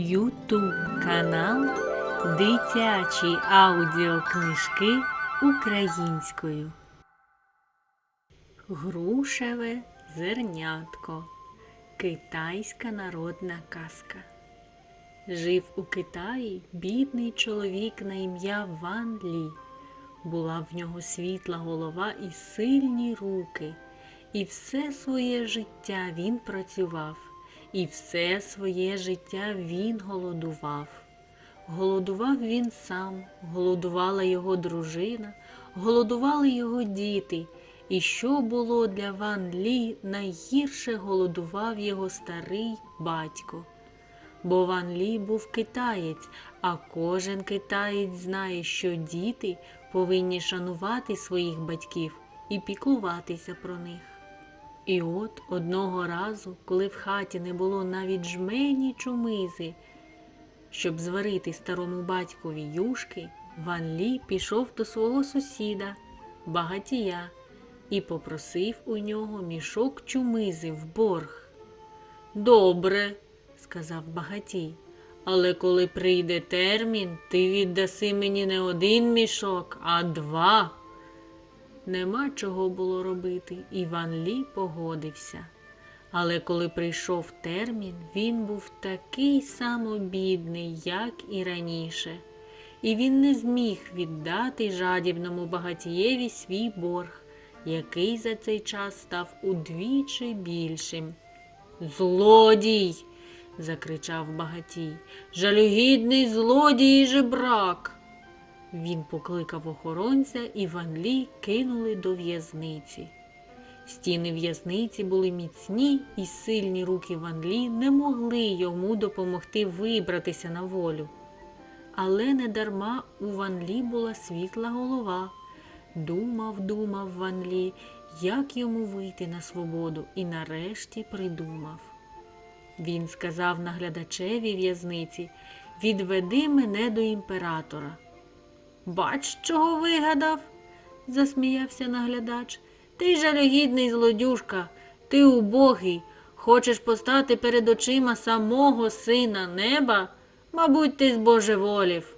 Ютуб канал Дитячі аудіокнижки українською. Грушеве зернятко. Китайська народна казка. Жив у Китаї бідний чоловік на ім'я Ван Лі. Була в нього світла голова і сильні руки. І все своє життя він працював, і все своє життя він голодував. Голодував він сам, голодувала його дружина, голодували його діти. І що було для Ван Лі, найгірше голодував його старий батько. Бо Ван Лі був китаєць, а кожен китаєць знає, що діти повинні шанувати своїх батьків і піклуватися про них. І от одного разу, коли в хаті не було навіть жмені чумизи, щоб зварити старому батькові юшки, Ван Лі пішов до свого сусіда, багатія, і попросив у нього мішок чумизи в борг. Добре, сказав багатій, але коли прийде термін, ти віддаси мені не один мішок, а два. Нема чого було робити, Іван Лі погодився. Але коли прийшов термін, він був такий само бідний, як і раніше, і він не зміг віддати жадібному багатієві свій борг, який за цей час став удвічі більшим. Злодій. закричав багатій. Жалюгідний злодій і жебрак. Він покликав охоронця і Ван Лі кинули до в'язниці. Стіни в'язниці були міцні, і сильні руки Ван Лі не могли йому допомогти вибратися на волю. Але недарма у Ван Лі була світла голова. Думав, думав Ван Лі, як йому вийти на свободу, і нарешті придумав. Він сказав наглядачеві в'язниці Відведи мене до імператора. Бач, чого вигадав, засміявся наглядач. Ти жалюгідний злодюжка, ти убогий, хочеш постати перед очима самого сина неба? Мабуть, ти збожеволів.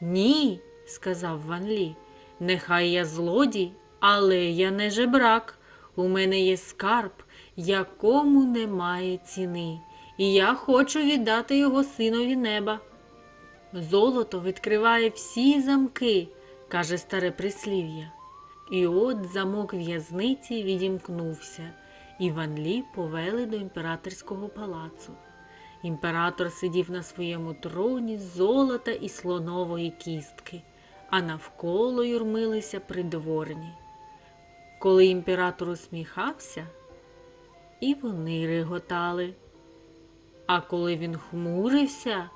Ні, сказав Ван Лі, нехай я злодій, але я не жебрак. У мене є скарб, якому немає ціни, і я хочу віддати його синові неба. Золото відкриває всі замки, каже старе прислів'я. І от замок в'язниці відімкнувся, і Ван Лі повели до імператорського палацу. Імператор сидів на своєму троні з золота і слонової кістки, а навколо юрмилися придворні. Коли імператор усміхався, і вони реготали. А коли він хмурився,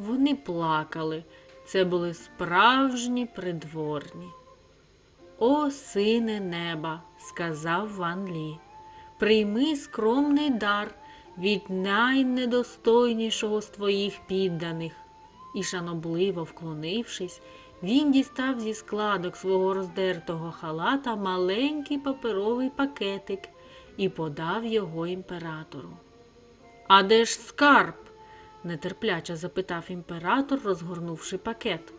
вони плакали. Це були справжні придворні. О, сине неба, сказав Ван Лі, прийми скромний дар від найнедостойнішого з твоїх підданих. І, шанобливо вклонившись, він дістав зі складок свого роздертого халата маленький паперовий пакетик і подав його імператору. А де ж скарб? Нетерпляче запитав імператор, розгорнувши пакет.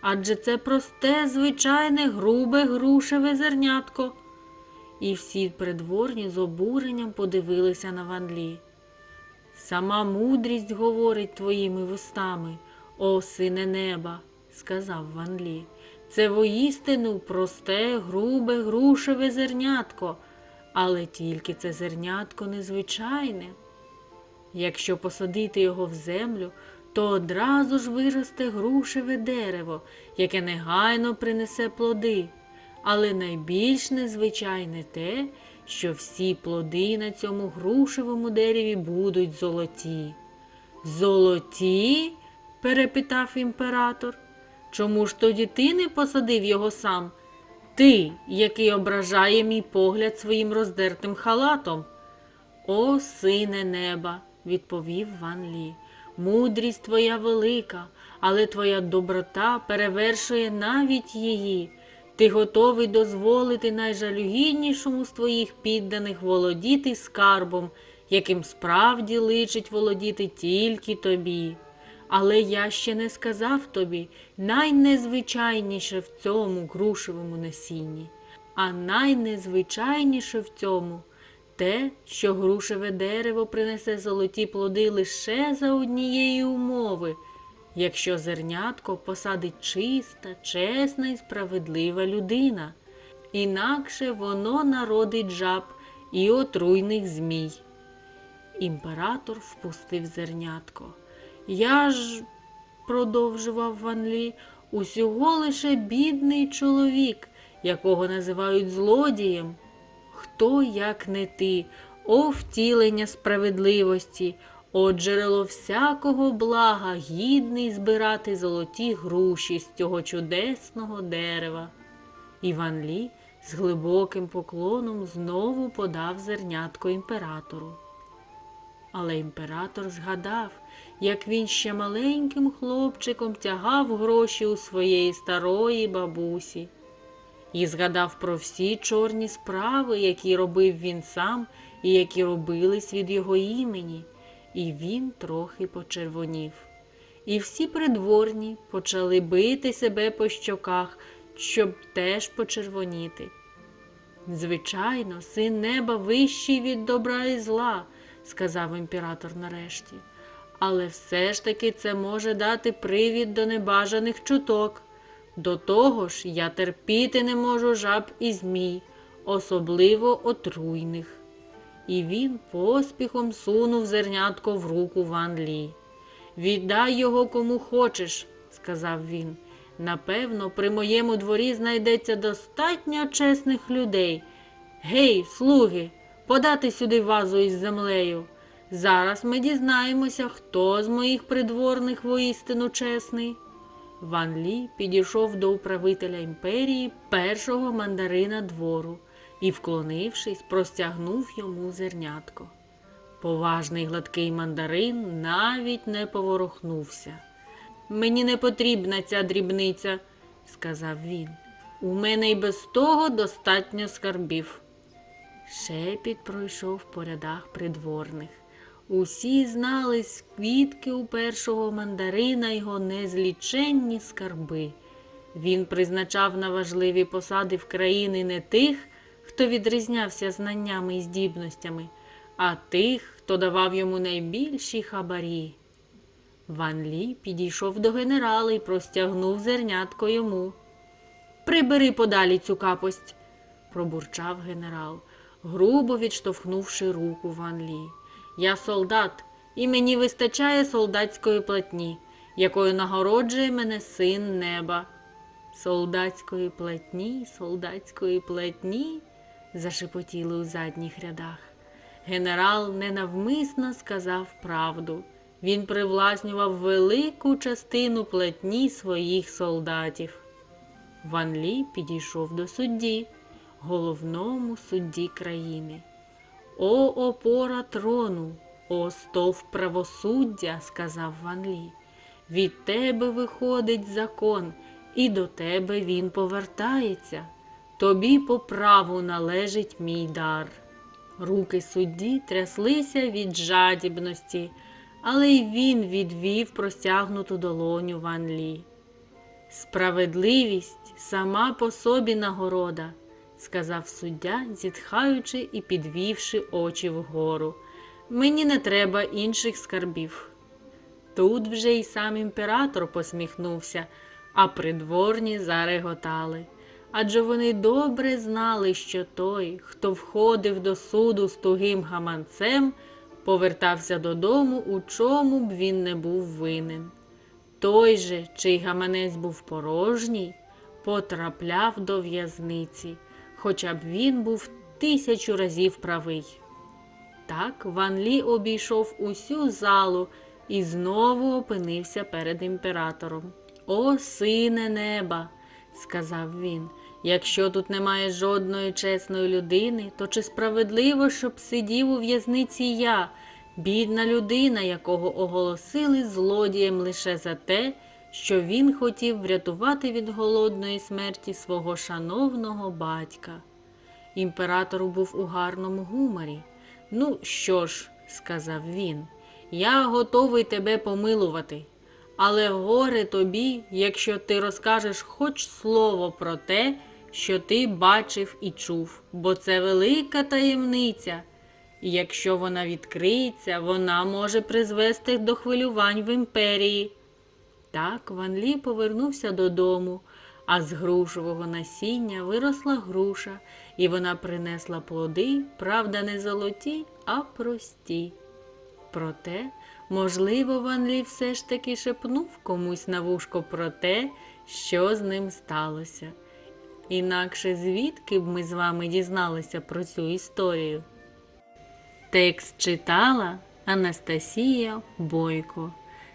Адже це просте, звичайне, грубе грушеве зернятко. І всі придворні з обуренням подивилися на Ван Лі. Сама мудрість говорить твоїми вустами, о сине неба, сказав Ван Лі. Це воістину просте, грубе, грушеве зернятко, але тільки це зернятко незвичайне. Якщо посадити його в землю, то одразу ж виросте грушеве дерево, яке негайно принесе плоди. Але найбільш незвичайне те, що всі плоди на цьому грушевому дереві будуть золоті. Золоті? перепитав імператор. Чому ж тоді ти не посадив його сам? Ти, який ображає мій погляд своїм роздертим халатом. О, сине неба, відповів Ван Лі. Мудрість твоя велика, але твоя доброта перевершує навіть її. Ти готовий дозволити найжалюгіднішому з твоїх підданих володіти скарбом, яким справді личить володіти тільки тобі. Але я ще не сказав тобі найнезвичайніше в цьому грушевому насінні, а найнезвичайніше в цьому те, що грушеве дерево принесе золоті плоди лише за однієї умови, якщо зернятко посадить чиста, чесна і справедлива людина, інакше воно народить жаб і отруйних змій. Імператор впустив зернятко. Я ж, продовжував Ван Лі, усього лише бідний чоловік, якого називають злодієм. Хто, як не ти, о втілення справедливості, о джерело всякого блага, гідний збирати золоті груші з цього чудесного дерева. Іван Лі з глибоким поклоном знову подав зернятко імператору. Але імператор згадав, як він ще маленьким хлопчиком тягав гроші у своєї старої бабусі, і згадав про всі чорні справи, які робив він сам і які робились від його імені, і він трохи почервонів. І всі придворні почали бити себе по щоках, щоб теж почервоніти. Звичайно, син неба вищий від добра і зла, сказав імператор нарешті. Але все ж таки це може дати привід до небажаних чуток. До того ж, я терпіти не можу жаб і змій, особливо отруйних. І він поспіхом сунув зернятко в руку Ван Лі. Віддай його кому хочеш, сказав він. Напевно, при моєму дворі знайдеться достатньо чесних людей. Гей, слуги, подати сюди вазу із землею. Зараз ми дізнаємося, хто з моїх придворних воістину чесний. Ван Лі підійшов до управителя імперії першого мандарина двору і, вклонившись, простягнув йому зернятко. Поважний гладкий мандарин навіть не поворухнувся. Мені не потрібна ця дрібниця, сказав він. У мене й без того достатньо скарбів. Шепіт пройшов по рядах придворних. Усі знали звідки у першого мандарина його незліченні скарби. Він призначав на важливі посади в країни не тих, хто відрізнявся знаннями і здібностями, а тих, хто давав йому найбільші хабарі. Ван Лі підійшов до генерала і простягнув зернятко йому. Прибери подалі цю капость, пробурчав генерал, грубо відштовхнувши руку Ван Лі. Я солдат, і мені вистачає солдатської платні, якою нагороджує мене син неба. Солдатської платні, солдатської платні, зашепотіли у задніх рядах. Генерал ненавмисно сказав правду. Він привласнював велику частину платні своїх солдатів. Ван Лі підійшов до судді, головному судді країни. О, опора трону, о стовп правосуддя, сказав Ван Лі. Від тебе виходить закон, і до тебе він повертається. Тобі по праву належить мій дар. Руки судді тряслися від жадібності, але й він відвів простягнуту долоню Ван Лі. Справедливість сама по собі нагорода, сказав суддя, зітхаючи і підвівши очі вгору. Мені не треба інших скарбів. Тут вже й сам імператор посміхнувся, а придворні зареготали. Адже вони добре знали, що той, хто входив до суду з тугим гаманцем, повертався додому, у чому б він не був винен. Той же, чий гаманець був порожній, потрапляв до в'язниці, хоча б він був тисячу разів правий. Так Ван Лі обійшов усю залу і знову опинився перед імператором. О, сине неба, сказав він, якщо тут немає жодної чесної людини, то чи справедливо, щоб сидів у в'язниці я, бідна людина, якого оголосили злодієм лише за те, що він хотів врятувати від голодної смерті свого шановного батька. Імператор був у гарному гуморі. Ну що ж, сказав він, я готовий тебе помилувати, Але горе тобі, якщо ти розкажеш хоч слово про те, що ти бачив і чув, бо це велика таємниця. І якщо вона відкриється, вона може призвести до хвилювань в імперії. Так Ван Лі повернувся додому, а з грушового насіння виросла груша, і вона принесла плоди, правда, не золоті, а прості. Проте, можливо, Ван Лі все ж таки шепнув комусь на вушко про те, що з ним сталося. Інакше звідки б ми з вами дізналися про цю історію? Текст читала Анастасія Бойко.